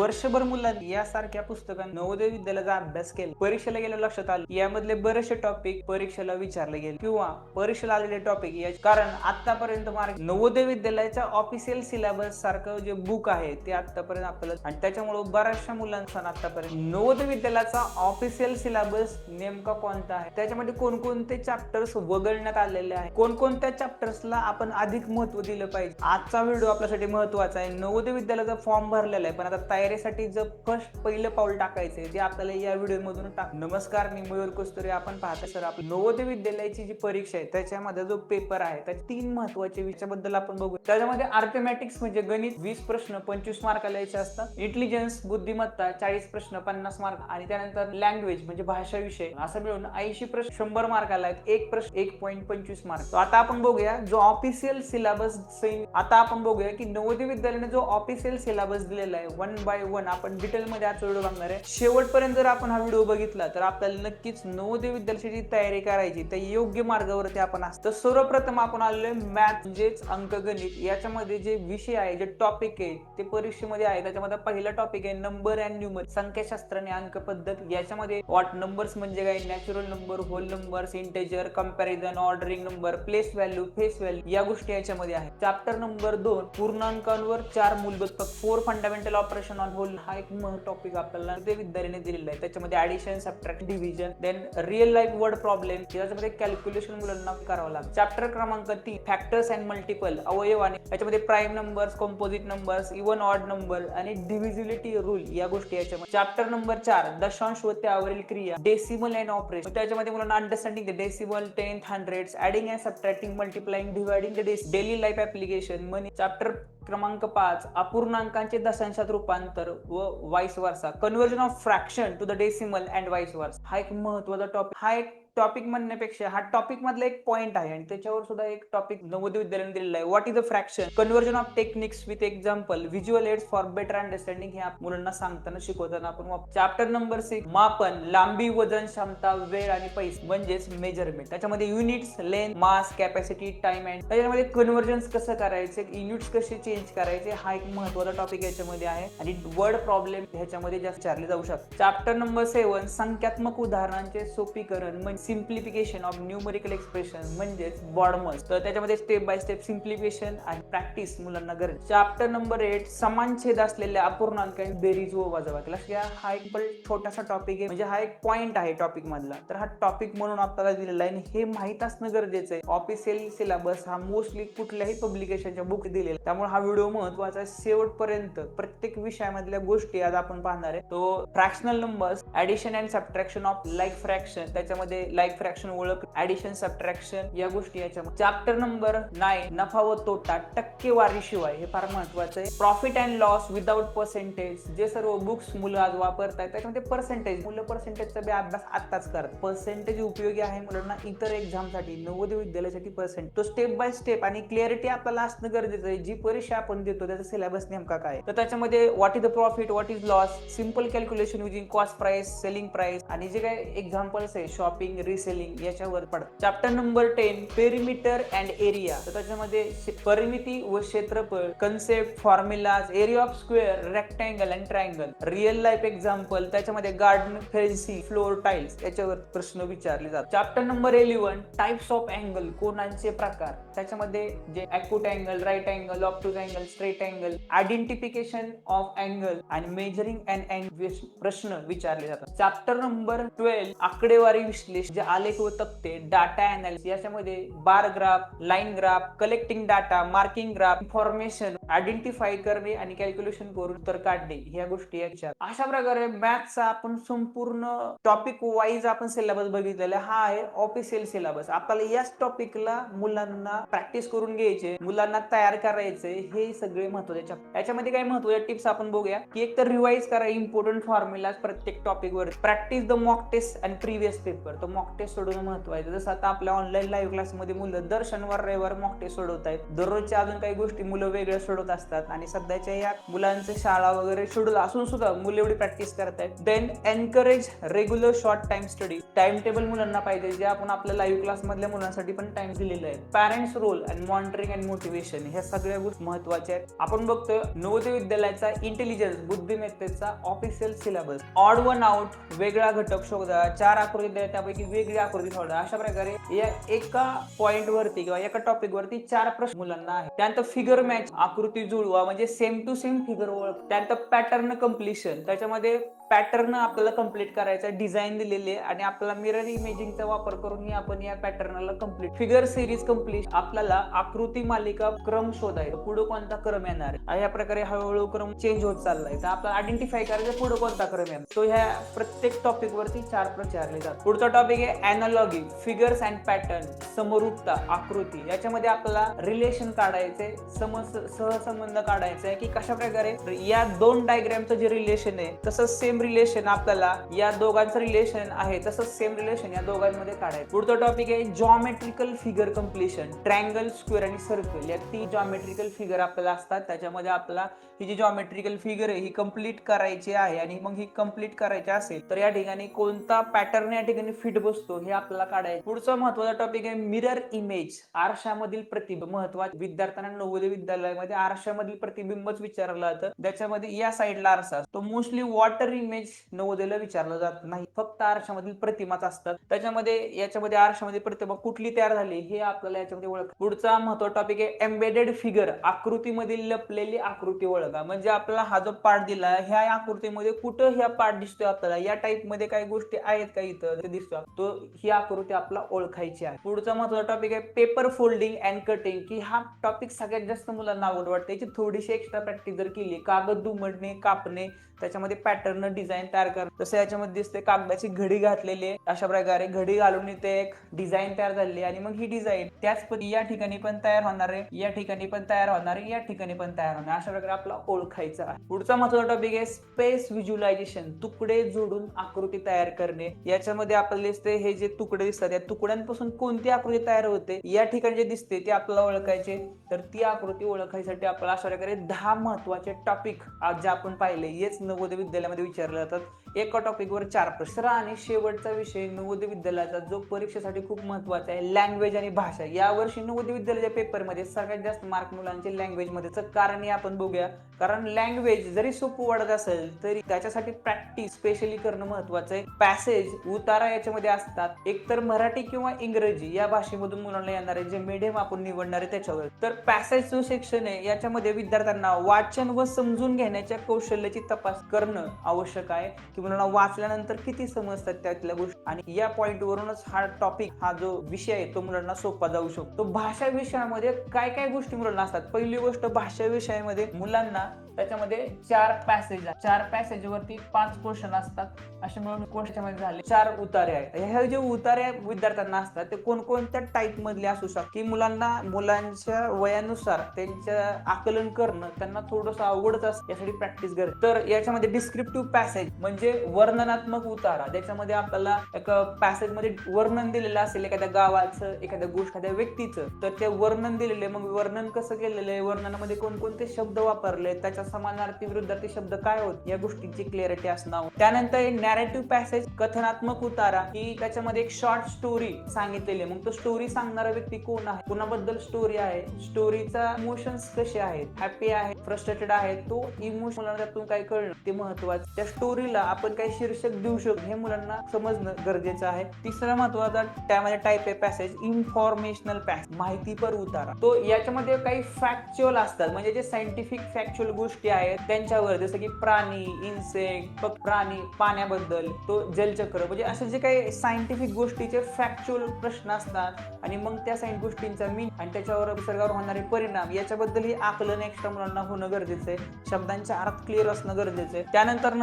वर्षभर मुलांनी यासारख्या पुस्तकांत नवोदय विद्यालयाचा अभ्यास केला. परीक्षेला गेल्या लक्षात आलं. यामधले बरेचसे टॉपिक परीक्षेला विचारले गेले. किंवा परीक्षेला आलेले टॉपिक या कारण आतापर्यंत मार्ग नवोदय विद्यालयाच्या ऑफिशियल सिलेबस सारखं जे बुक आहे ते आतापर्यंत आपल्याला आणि त्याच्यामुळे बऱ्याचशा मुलांचा आतापर्यंत नवोदय विद्यालयाचा ऑफिशियल सिलेबस नेमका कोणता आहे? त्याच्यामध्ये कोणकोणते चॅप्टर्स वगळण्यात आलेले आहे कोणकोणत्या चॅप्टर्सला आपण अधिक महत्त्व दिलं पाहिजे? आजचा व्हिडिओ आपल्यासाठी महत्त्वाचा आहे. नवोदय विद्यालयाचा फॉर्म भरलेला आहे पण आता तयारीसाठी जर फर्स्ट पहिलं पाऊल टाकायचंय जे आपल्याला या व्हिडिओ मधून टाक नमस्कार मी मयूर कस्तुरे. आपण पाहता सर आपण नवोदय विद्यालयाची जी परीक्षा आहे त्याच्यामध्ये जो पेपर आहे त्या तीन महत्त्वाचे विषयाबद्दल आपण बघू. त्याच्यामध्ये आर्थमॅटिक्स म्हणजे गणित वीस प्रश्न पंचवीस मार्काला यायचे असतात. इंटेलिजन्स बुद्धिमत्ता चाळीस प्रश्न पन्नास मार्क आणि त्यानंतर लँग्वेज म्हणजे भाषा विषय. असं मिळून ऐंशी प्रश्न शंभर मार्काला आहेत एक प्रश्न एक पॉईंट पंचवीस मार्क आता आपण बघूया जो ऑफिशियल सिलेबस आता आपण बघूया की नवोदय विद्यालयाने जो ऑफिशियल सिलेबस दिलेला आहे वन बाय वन आपण डिटेलमध्ये आजचा आज व्हिडिओ बघणार आहे. शेवटपर्यंत जर आपण हा व्हिडिओ बघितला तर आपल्याला नक्कीच नवोदय विद्यार्थ्याची तयारी करायची. त्या योग्य मार्गावरती आपण असतो. सर्वप्रथम आपण आलेलो मॅथ म्हणजेच अंकगणित. याच्यामध्ये जे विषय आहे जे टॉपिक आहे ते परीक्षेमध्ये आहे. त्याच्यामध्ये पहिला टॉपिक आहे नंबर अँड न्यूमर संख्याशास्त्र आणि अंक पद्धत. याच्यामध्ये वॉट नंबर्स म्हणजे काय? Natural number whole number integer comparison ordering number place value face value या गोष्टी याच्यामध्ये आहे चॅप्टर नंबर दोन पूर्णांकांवर चार मूलभूत four fundamental operation on whole हा एक टॉपिक आपल्याला ते विद्यार्थ्याने दिलेला आहे. त्याच्यामध्ये addition subtract division then real life word problem याच्यामध्ये कॅल्क्युलेशन मुलांना करावं लागतं. चॅप्टर क्रमांक तीन फॅक्टर्स अँड मल्टिपल अवयव आणि त्याच्यामध्ये prime numbers composite numbers even odd number आणि डिव्हिजिबिलिटी रूल या गोष्टी याच्यामध्ये. चॅप्टर नंबर चार दशांश व त्यावरील क्रिया डेसिमल अँड ऑपरेशन त्याच्यामध्ये मुलांना understanding decimal tenth hundred adding and subtracting multiplying dividing the daily life application money chapter क्रमांक पाच अपूर्णांकांचे दशांशात रूपांतर. व vice versa conversion of fraction to the decimal and vice versa हा एक महत्त्वाचा टॉपिक हा एक टॉपिक म्हणण्यापेक्षा हा टॉपिक मधला एक पॉईंट आहे आणि त्याच्यावर सुद्धा एक टॉपिक नवोदय विद्यालयाने दिलेला आहे. What is the fraction conversion of techniques with example visual aids for better understanding हे मुलांना सांगताना शिकवताना आपण चॅप्टर नंबर सिक्स मापन लांबी वजन क्षमता वेळ आणि पैसे म्हणजेच मेजरमेंट त्याच्यामध्ये units length mass capacity time and त्याच्यामध्ये कन्वर्जन्स कसं करायचे युनिट्स कसे चेंज करायचे हा एक महत्त्वाचा टॉपिक याच्यामध्ये आहे. आणि वर्ड प्रॉब्लेम ह्याच्यामध्ये जास्त विचारले जाऊ शकतात. चॅप्टर नंबर सेवन संख्यात्मक उदाहरणांचे सोपीकरण म्हणजे सिम्प्लिफिकेशन ऑफ न्यूमरिकल एक्सप्रेशन म्हणजेच बॉडमस तर त्याच्यामध्ये स्टेप बाय स्टेप सिम्प्लिफिकेशन आणि प्रॅक्टिस मुलांना गरज. चॅप्टर नंबर एट समान छेद असलेल्या अपूर्णांकांची बेरीज व वजाबाकी. लक्ष हा एक पण छोटासा टॉपिक आहे. म्हणजे हा एक पॉइंट आहे टॉपिक मधला. तर हा टॉपिक म्हणून आपल्याला दिलेला आहे आणि हे माहीत असणं गरजेचं आहे. ऑफिशियल सिलेबस हा मोस्टली कुठल्याही पब्लिकेशनच्या बुक दिलेला आहे. त्यामुळे हा व्हिडिओ महत्त्वाचा आहे. शेवटपर्यंत प्रत्येक विषयामधल्या गोष्टी आज आपण पाहणार आहे. तो fractional numbers addition and subtraction of like fraction त्याच्यामध्ये लाईक फ्रॅक्शन ओळख ऍडिशन सबट्रॅक्शन या गोष्टी याच्यामध्ये. चॅप्टर नंबर नाईन नफा व तोटा टक्केवारी शिवाय हे फार महत्वाचं आहे. Profit and loss without percentage जे सर्व बुक्स मुलं आज वापरतात त्याच्यामध्ये पर्सेंटेज मुलं पर्सेंटेजचा बी अभ्यास आत्ताच करतात. पर्सेंटेज उपयोगी आहे मुलांना इतर एक्झामसाठी नवोदय विद्यालयासाठी पर्सेंट तो स्टेप बाय स्टेप आणि क्लिअरिटी आपल्याला असणं गरजेचं आहे. जी परीक्षा आपण देतो त्याचा सिलेबस नेमका काय तर त्याच्यामध्ये what is the profit what is loss simple calculation using cost price selling price आणि जे काही एक्झाम्पल्स आहे शॉपिंग रिसेलिंग याच्यावर पडतात. Chapter number ten perimeter and area तर त्याच्यामध्ये परिमिती व क्षेत्रफळ concept formulas area of square rectangle and triangle real life example त्याच्यामध्ये गार्डन फेन्सी फ्लोर टाइल्स याच्यावर प्रश्न विचारले जातात. Chapter number eleven types of angle कोणांचे प्रकार. त्याच्यामध्ये जे acute angle right angle obtuse angle straight angle identification of angle आणि measuring and angle प्रश्न विचारले जातात. चॅप्टर नंबर ट्वेल्व आकडेवारी विश्लेषण. जे आलेख व तक्ते डाटा अनालिसिस याच्यामध्ये bar graph line graph collecting data marking graph information identify करणे आणि कॅल्क्युलेशन करून उत्तर काढणे ह्या गोष्टी याच्यात अशा प्रकारे मॅथ्सचा आपण संपूर्ण टॉपिक वाईज आपण सिलेबस बघितलेला हा आहे ऑफिशियल सिलेबस आपल्याला याच टॉपिकला मुलांना प्रॅक्टिस करून घ्यायचे मुलांना तयार करायचे हे सगळे महत्त्वाचे याच्यामध्ये काय महत्त्वाच्या टिप्स आपण बघूया की एक तर रिवाइज करा इम्पॉर्टंट फॉर्म्युला प्रत्येक टॉपिक वर. Practice the mock test and previous paper तर मॉक टेस्ट सोडवणं महत्वाचं जसं आता आपल्या ऑनलाईन लाईव्ह क्लासमध्ये मुलं दर शनिवार रविवार मॉक टेस्ट सोडवत आहेत. दररोजच्या अजून काही गोष्टी मुलं वेगळ्या सोडवत असतात आणि सध्याच्या या मुलांचे शाळा वगैरे शेड्यूल असून सुद्धा मुलं एवढी प्रॅक्टिस करतायत then encourage regular short time study time table मुलांना पाहिजे जे आपण आपल्या लाईव्ह क्लास मधल्या मुलांसाठी पण टाइम दिलेला आहे parents role and monitoring and motivation ह्या सगळ्या गोष्टी महत्त्वाच्या आहेत. आपण बघतोय नवोदय विद्यालयाचा इंटेलिजन्स बुद्धिमत्तेचा official syllabus odd one out वेगळा घटक शोधा. चार आकृती द्या त्यापैकी वेगळी आकृती शोधा अशा प्रकारे या एका पॉइंट वरती किंवा एका टॉपिक वरती चार प्रश्न मुलांना आहे त्यानंतर फिगर मॅच आकृती जुळवा म्हणजे सेम टू सेम फिगर ओळख. त्यानंतर पॅटर्न कम्प्लिशन त्याच्यामध्ये पॅटर्न आपल्याला कंप्लीट करायचा डिझाईन दिलेली आहे आणि आपल्याला मिरर इमेजिंगचा वापर करून ही आपण या पॅटर्नला कंप्लीट फिगर सिरीज कंप्लीट आपल्याला आकृती मालिका क्रम शोधायचा पुढे कोणता क्रम येणार आहे? या प्रकारे हळूहळू क्रम चेंज होत चाललाय. तर आपल्याला आयडेंटिफाय करायचं पुढे कोणता क्रम येणार तो ह्या प्रत्येक टॉपिक वरती चार प्रचारले जातात. पुढचा टॉपिक आहे अॅनालॉगी फिगर्स अँड पॅटर्न समरूपता आकृती. याच्यामध्ये आपल्याला रिलेशन काढायचे समज सहसंबंध काढायचा आहे की कशा प्रकारे या दोन डायग्रामचं जे रिलेशन आहे तसंच सेम रिलेशन आपल्याला या दोघांचं रिलेशन आहे तसंच सेम रिलेशन या दोघांमध्ये काढायचं पुढचा टॉपिक आहे geometrical figure completion triangle square आणि सर्कल या ती जॉमेट्रिकल फिगर आपल्याला असतात. त्याच्यामध्ये आपला ही जी जॉमेट्रिकल फिगर आहे ही कंप्लीट करायची आहे आणि मग ही कंप्लीट करायची असेल तर या ठिकाणी कोणता पॅटर्न या ठिकाणी फिट बसतो हे आपल्याला काढायचं पुढचा महत्त्वाचा टॉपिक आहे मिरर इमेज आरशामधील प्रतिबिंब. महत्त्वाचे विद्यार्थ्यांना नवोदय विद्यालयामध्ये आरशामधील प्रतिबिंबच विचारलं जातं. त्याच्यामध्ये या साईडला आरसा तो मोस्टली वॉटर इमेज नवोदयला विचारलं जात नाही. फक्त आरशामधील प्रतिमाच असतात. त्याच्यामध्ये याच्यामध्ये आरशामध्ये प्रतिमा कुठली तयार झाली हे आपल्याला याच्यामध्ये ओळख पुढचा महत्त्वाचा टॉपिक आहे एम्बेडेड फिगर आकृतीमधील लपलेली आकृती ओळखा. म्हणजे आपल्याला हा जो पार्ट दिला ह्या आकृतीमध्ये कुठं ह्या पार्ट दिसतोय आपल्याला? या टाईपमध्ये काही गोष्टी आहेत का इथं? दिसतो दिसतोय. तो ही आकृती आपला ओळखायची आहे. पुढचा महत्त्वाचा टॉपिक आहे पेपर फोल्डिंग अँड कटिंग की हा टॉपिक सगळ्यात जास्त मुलांना आवड वाटते याची थोडीशी एक्स्ट्रा प्रॅक्टिस जर केली कागद दुमडणे कापणे त्याच्यामध्ये पॅटर्न डिझाईन तयार करणं जसं याच्यामध्ये दिसते कागदाची घडी घातलेली आहे. अशा प्रकारे घडी घालून इथे एक डिझाईन तयार झालेली आहे. आणि मग ही डिझाईन त्याच पद्धती या ठिकाणी पण तयार होणार आहे. या ठिकाणी पण तयार होणार आहे. या ठिकाणी पण तयार होणार अशा प्रकारे आपला ओळखायचा आहे. पुढचा महत्त्वाचा टॉपिक आहे स्पेस व्हिज्युलायझेशन तुकडे जोडून आकृती तयार करणे. याच्यामध्ये आपल्याला दिसते हे जे तुकडे दिसतात या तुकड्यांपासून कोणती आकृती तयार होते या ठिकाणी जे दिसते ते आपल्याला ओळखायचे. तर ती आकृती ओळखायसाठी आपल्याला अशा प्रकारे दहा महत्त्वाचे टॉपिक आज जे आपण पाहिले हेच नवोदय विद्यालयामध्ये विचारले जातात. एका टॉपिकवर चार प्रश्न. आणि शेवटचा विषय नवोदय विद्यालयाचा जो परीक्षेसाठी खूप महत्त्वाचा आहे लँग्वेज आणि भाषा. यावर्षी नवोदय विद्यालयाच्या पेपरमध्ये सगळ्यात जास्त मार्क मुलांचे लँग्वेजमध्येच कारण हे आपण बघूया. कारण लँग्वेज जरी सोपं वाढत असेल तरी त्याच्यासाठी प्रॅक्टिस स्पेशली करणं महत्वाचं आहे. पॅसेज उतारा याच्यामध्ये असतात. एकतर मराठी किंवा इंग्रजी या भाषेमधून मुलांना येणार आहे जे मीडियम आपण निवडणार आहे त्याच्यावर. तर पॅसेज जो आहे याच्यामध्ये विद्यार्थ्यांना वाचन व समजून घेण्याच्या कौशल्याची तपास करणं आवश्यक आहे. तुम्हाला मुलांना वाचल्यानंतर किती समजतात त्यातल्या गोष्टी. आणि या पॉईंटवरूनच हा टॉपिक हा जो विषय आहे तो मुलांना सोपा जाऊ शकतो. भाषा विषयामध्ये काय काय गोष्टी मुलांना असतात? पहिली गोष्ट भाषा विषयामध्ये मुलांना त्याच्यामध्ये चार पॅसेज चार पॅसेज वरती पाच क्वेश्चन असतात. असे मिळून क्वेश्चन झाले. चार उतारे आहेत. ह्या जे उतारे विद्यार्थ्यांना असतात ते कोणकोणत्या टाईप मधले असू शकतात? की मुलांना मुलांच्या वयानुसार त्यांच्या आकलन करणं त्यांना थोडंसं अवघडच असतं यासाठी प्रॅक्टिस कर तर याच्यामध्ये डिस्क्रिप्टिव्ह पॅसेज म्हणजे वर्णनात्मक उतारा. ज्याच्यामध्ये आपल्याला एक पॅसेजमध्ये वर्णन दिलेलं असेल एखाद्या गावाचं एखाद्या गोष्ट एखाद्या व्यक्तीचं तर ते वर्णन दिलेले मग वर्णन कसं केलेलं आहे? वर्णनामध्ये कोणकोणते शब्द वापरले त्याच्या समानार्थी विरुद्धार्थी शब्द काय होत या गोष्टीची क्लिअरिटी असणं. त्यानंतर नॅरेटिव्ह पॅसेज कथनात्मक उतारा ही त्याच्यामध्ये एक शॉर्ट स्टोरी सांगितलेली आहे. मग तो स्टोरी सांगणारा व्यक्ती कोण आहे? कोणाबद्दल स्टोरी आहे? स्टोरीचा इमोशन्स कसे आहेत? हॅपी आहे फ्रस्ट्रेटेड आहे तो इमोशन त्यातून काय कळणं ते महत्वाचं. त्या स्टोरीला आपण काही शीर्षक देऊ शकतो. हे मुलांना समजणं गरजेचं आहे. तिसरा महत्त्वाचा त्यामध्ये टाईप आहे पॅसेज इन्फॉर्मेशनल पॅसेज माहितीपर उतारा. तो याच्यामध्ये काही फॅक्च्युअल असतात. म्हणजे जे सायंटिफिक फॅक्च्युअल गोष्ट आहेत त्यांच्यावर जसं की प्राणी इन्सेक्ट प्राणी पाण्याबद्दल तो जलचक्र म्हणजे असे जे काही सायंटिफिक गोष्टीचे फॅक्च्युअल प्रश्न असतात आणि मग त्या साईन गोष्टींचा मीन आणि त्याच्यावर निसर्गावर होणारे परिणाम याच्याबद्दल ही आकलन एक्स्ट्रा मुलांना होणं गरजेचं आहे. शब्दांचा अर्थ क्लिअर असणं गरजेचं आहे. त्यानंतर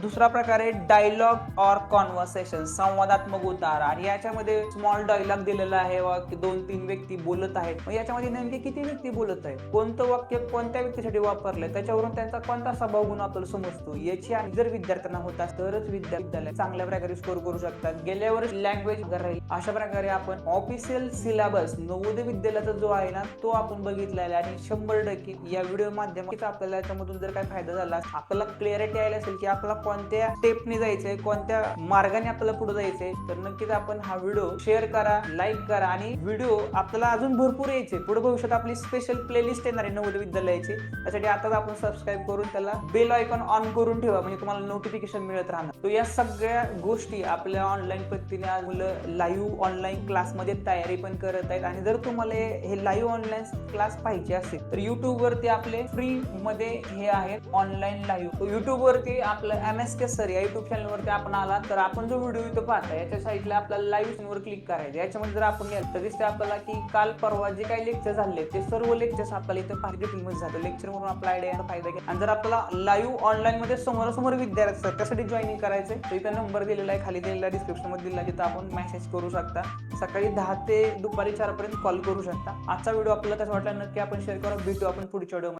दुसरा प्रकारे डायलॉग ऑर कॉन्व्हर्सेशन संवादात्मक उतार. आणि याच्यामध्ये स्मॉल डायलॉग दिलेला आहे दोन तीन व्यक्ती बोलत आहेत. मग याच्यामध्ये नेमके किती व्यक्ती बोलत आहेत? कोणतं वाक्य कोणत्या व्यक्तीसाठी वापरलंय? त्याच्यावरून त्यांचा कोणता स्वभाव गुण आपल्याला समजतो याची आणि जर विद्यार्थ्यांना होत असतं तरच विद्यालय चांगल्या प्रकारे स्कोर करू शकतात. गेल्या वर्षी लँग्वेज राहील अशा प्रकारे आपण ऑफिशियल सिलेबस नवोदय विद्यालयाचा जो आहे ना तो आपण बघितलेला आहे. आणि शंभर टक्के या व्हिडिओ माध्यमात आपल्याला याच्यामधून जर काही फायदा झाला आपल्याला क्लिअरिटी आली असेल की आपल्याला कोणत्या स्टेपने जायचंय कोणत्या मार्गाने आपल्याला पुढे जायचंय तर नक्कीच आपण हा व्हिडिओ शेअर करा लाईक करा आणि व्हिडिओ आपल्याला अजून भरपूर यायचे. पुढे भविष्यात आपली स्पेशल प्लेलिस्ट येणार आहे नवोदय विद्यालयाची. त्यासाठी आताच आपण सबस्क्राईब करून त्याला बेल आयकॉन ऑन करून ठेवा म्हणजे तुम्हाला नोटिफिकेशन मिळत राहणार. तो या सगळ्या गोष्टी आपल्या ऑनलाईन पद्धतीने आज मुलं लाईव्ह ऑनलाईन क्लासमध्ये तयारी पण करत आहेत. आणि जर तुम्हाला हे लाईव्ह ऑनलाईन क्लास पाहिजे असेल तर युट्यूबवरती आपले फ्री मध्ये हे आहेत ऑनलाईन लाईव्ह युट्यूबवरती आपलं एम एस के सर या युट्यूब चॅनलवरती आपण आला तर आपण जो व्हिडिओ इथं पाहता याच्या साईडला आपल्याला लाईव्ह वर क्लिक करायचं याच्यामध्ये जर आपण गेलं तर दिसते आपल्याला की काल परवा जे काही लेक्चर झाले ते सर्व लेक्चर्स आपल्याला इथं फार डिटेल जातं लेक्चर म्हणून आपला आयडिया फायदा घ्या. आणि जर आपल्याला लाईव्ह ऑनलाईन मध्ये समोरासमोर विद्यार्थी असतात त्यासाठी जॉईनिंग करायचं तर इथं नंबर दिलेला आहे खाली दिलेला डिस्क्रिप्शनमध्ये दिला आहे, आपण मेसेज करू शकता. सकाळी दहा ते दुपारी चार पर्यंत कॉल करू शकता. आजचा व्हिडिओ आपल्याला कसं वाटला नक्की आपण शेअर करा. भेटू आपण पुढच्या व्हिडिओ